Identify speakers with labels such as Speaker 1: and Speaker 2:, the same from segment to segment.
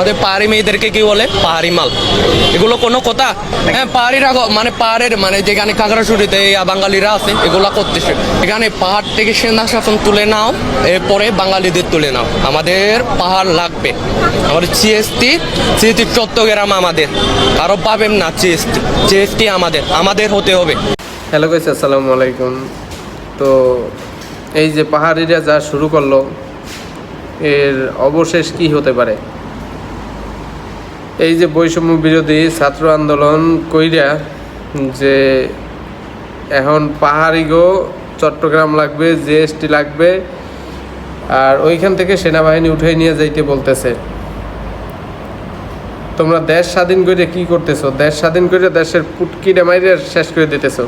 Speaker 1: আমাদের পাহাড়ি মেয়েদেরকে কি বলে? পাহাড়ি মাল। এগুলো কোনো কথা? হ্যাঁ পাহাড়িরা মানে পাহাড়ের মানে যেখানে কাঁকড়াছড়িতে বাঙালিরা আছে, এগুলো করতেছে। এখানে পাহাড় থেকে সেনা শাসন তুলে নাও, এরপরে বাঙালিদের তুলে নাও। আমাদের পাহাড় লাগবে। আমাদের জিএসটি জিএসটি চট্টগ্রাম আমাদের। আরও পাবেন না জিএসটি জিএসটি আমাদের। আমাদের হতে হবে।
Speaker 2: হ্যালো গাইস আসসালামু আলাইকুম। তো এই যে পাহাড়িরা যা শুরু করল, এর অবশেষ কি হতে পারে? এই যে বৈষম্য বিরোধী ছাত্র আন্দোলন কইরা যে এখন পাহাড়িগো চট্টগ্রাম লাগবে, জিএসটি লাগবে, আর ওইখান থেকে সেনাবাহিনী উঠে নিয়ে যাইতে বলতেছে। তোমরা দেশ স্বাধীন করে কি করতেছো? দেশ স্বাধীন করে দেশের পুটকিটা মাইরে শেষ করে দিতেছো।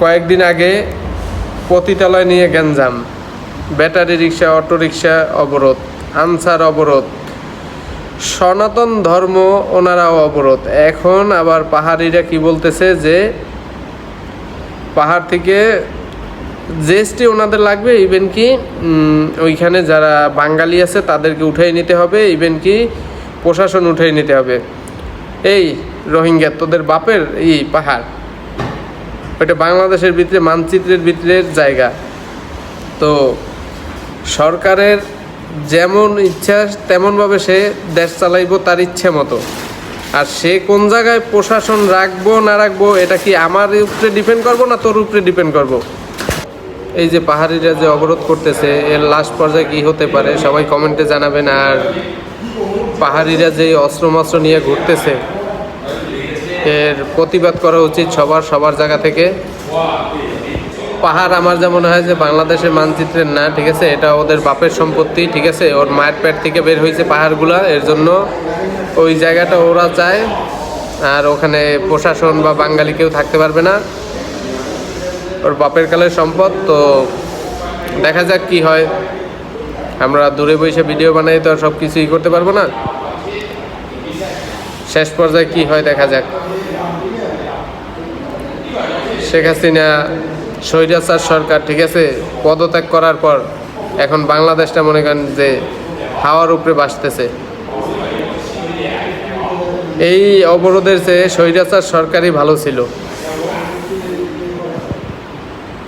Speaker 2: কয়েকদিন আগে পতিতালয় নিয়ে গ্যাঞ্জাম ব্যাটারি রিক্সা, অটো রিক্সা অবরোধ, আনসার অবরোধ সনাতন ধর্ম ওনারাও অবরোধ। এখন আবার পাহাড়িরা কি বলতেছে যে, পাহাড় থেকে জিএসটি ওনাদের লাগবে ইভেন কি ওইখানে যারা বাঙালি আছে তাদেরকে উঠাই নিতে হবে ইভেন কি, প্রশাসন উঠাই নিতে হবে। এই রোহিঙ্গা, তোদের বাপের এই পাহাড়, ওইটা বাংলাদেশের ভিতরে, মানচিত্রের ভিতরের জায়গা। তো সরকারের যেমন ইচ্ছা তেমনভাবে সে দেশ চালাইব তার ইচ্ছে মতো। আর সে কোন জায়গায় প্রশাসন রাখব, না রাখব, এটা কি আমার উপরে ডিপেন্ড করব, না তোর উপরে ডিপেন্ড করব? এই যে পাহাড়িরা যে অবরোধ করতেছে, এর লাস্ট পর্যায়ে কি হতে পারে, সবাই কমেন্টে জানাবেন। আর পাহাড়িরা যে অস্ত্র মস্ত্র নিয়ে ঘুরতেছে, এর প্রতিবাদ করা উচিত সবার সবার জায়গা থেকে। পাহাড় আমার যেমন হয় যে বাংলাদেশের মানচিত্রের না, ঠিক আছে? এটা ওদের বাপের সম্পত্তি, ঠিক আছে? ওর মায়ের পেট থেকে বের হয়েছে পাহাড়গুলা, এর জন্য ওই জায়গাটা ওরা চায়। আর ওখানে প্রশাসন বা বাঙালি কেউ থাকতে পারবে না। ওর বাপের কালের সম্পদ, তো দেখা যাক কি হয়। আমরা দূরে বসে ভিডিও বানাই, তো আর সব কিছুই করতে পারব না। শেষ পর্যায়ে কি হয় দেখা যাক। শেখ হাসিনা স্বৈরাচার সরকার, ঠিক আছে? পদত্যাগ করার পর এখন বাংলাদেশটা মনে করেন যে হাওয়ার উপরে বাসতেছে এই অবরোধের চেয়ে স্বৈরাচার সরকারই ভালো ছিল।